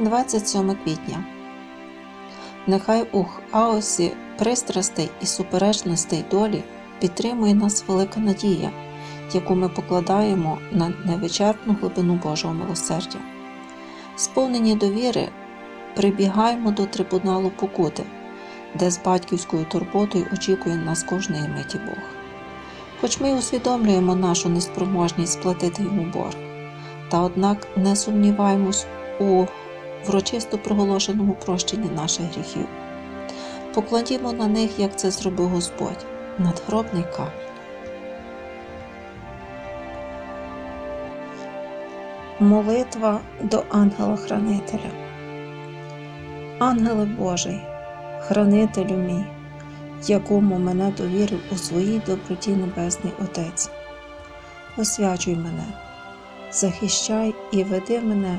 27 квітня. Нехай у хаосі пристрастей і суперечностей долі підтримує нас велика надія, яку ми покладаємо на невичерпну глибину Божого милосердя. Сповнені довіри, прибігаємо до трибуналу покути, де з батьківською турботою очікує нас кожної миті Бог. Хоч ми усвідомлюємо нашу неспроможність сплатити йому борг, та однак не сумніваємось у врочисто проголошеному прощенні наших гріхів. Покладімо на них, як це зробив Господь, надгробний камінь. Молитва до ангела-хранителя. Ангеле Божий, хранителю мій, якому мене довірив у своїй доброті Небесний Отець. Освячуй мене, захищай і веди мене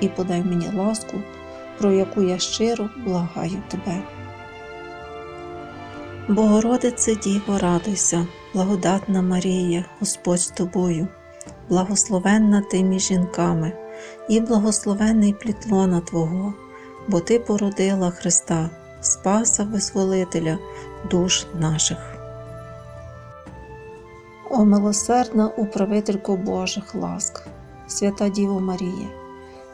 і подай мені ласку, про яку я щиро благаю тебе. Богородице Діво, радуйся, благодатна Марія, Господь з тобою, благословенна ти між жінками, і благословенний плітлона Твого, бо Ти породила Христа, Спаса Визволителя душ наших. О милосердна управителько Божих ласк, свята Діво Марія,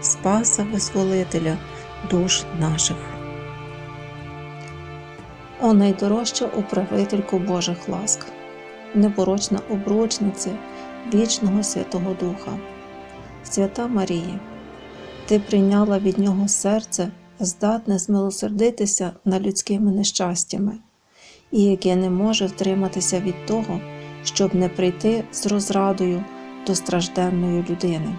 Спаса Визволителя душ наших. О найдорожча управителько Божих ласк, непорочна обручниця вічного Святого Духа, Свята Марія, Ти прийняла від Нього серце, здатне змилосердитися над людськими нещастями, і яке не може втриматися від того, щоб не прийти з розрадою до стражденної людини.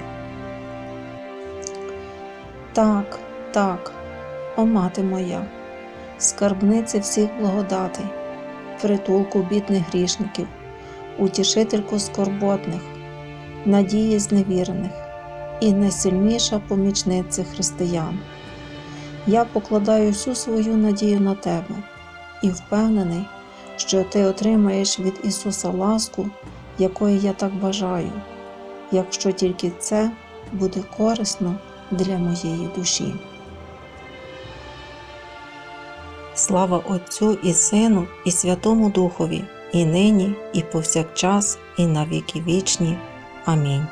Так, так, о мати моя, скарбниця всіх благодатей, притулку бідних грішників, утішительку скорботних, надії зневірених і найсильніша помічниця християн. Я покладаю всю свою надію на тебе і впевнений, що ти отримаєш від Ісуса ласку, якої я так бажаю, якщо тільки це буде корисно для моєї душі. Слава Отцю і Сину, і Святому Духові, і нині, і повсякчас, і на віки вічні. Амінь.